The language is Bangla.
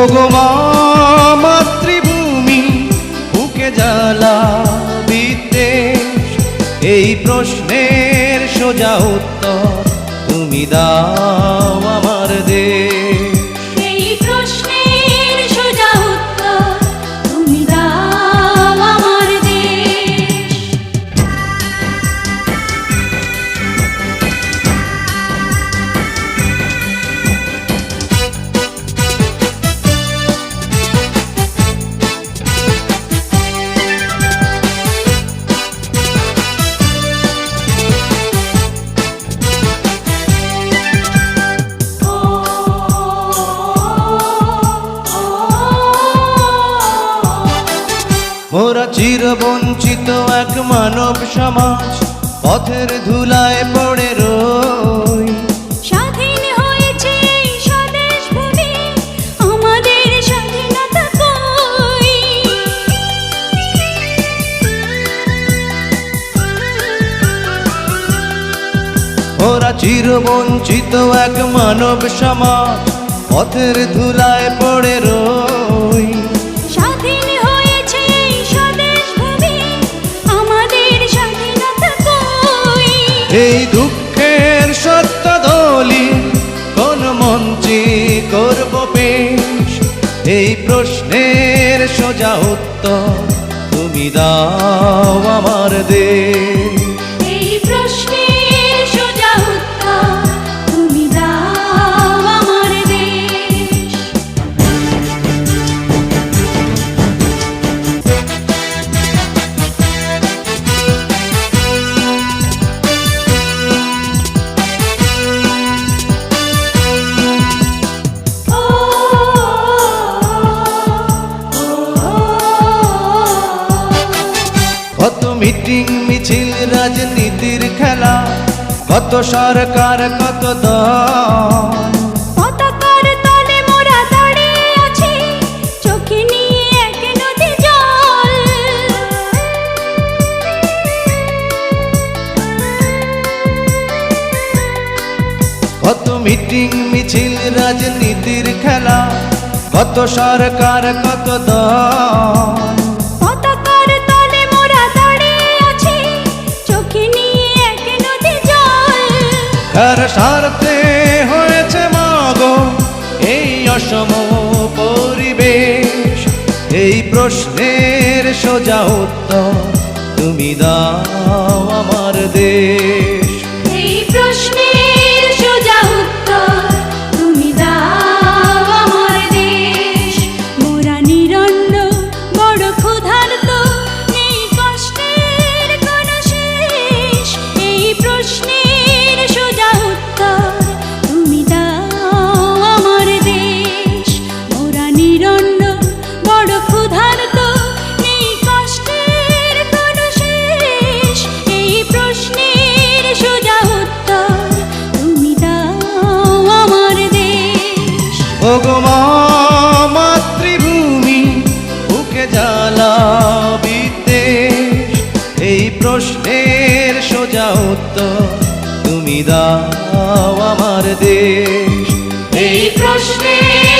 ওগোমা মাতৃভূমি বুকে জ্বালা বিদ্বেষ। এই প্রশ্নের সোজা উত্তর তুমি দাও মোরা চির বঞ্চিত এক মানব সমাজ পথের ধুলায় পড়ে রই। স্বাধীন হয়েছে স্বদেশ ভূমি আমাদের স্বাধীনতা কই? ওরা চির বঞ্চিত এক মানব সমাজ পথের ধুলায় পড়ে রই। এই দুঃখের সত্য দলি কোন মঞ্চে করব পেশ? এই প্রশ্নের সোজা উত্তর তুমি দাও আমার দেশ। মিটিং মিছিল রাজনীতির খেলা। কত সরকার কত দল। কত মিটিং মিছিল রাজনীতির খেলা। কত সরকার কত দল। কার স্বার্থে হয়েছে মাগো এই অসম পরিবেশ। এই প্রশ্নের সোজা উত্তর তুমি দাও আমার দেশ। দেশ মা, মাতৃভূমি, বুকে জ্বালা বিদ্বেষ। এই প্রশ্নের সোজা উত্তর তুমি দাও আমার দেশ। এই প্রশ্নের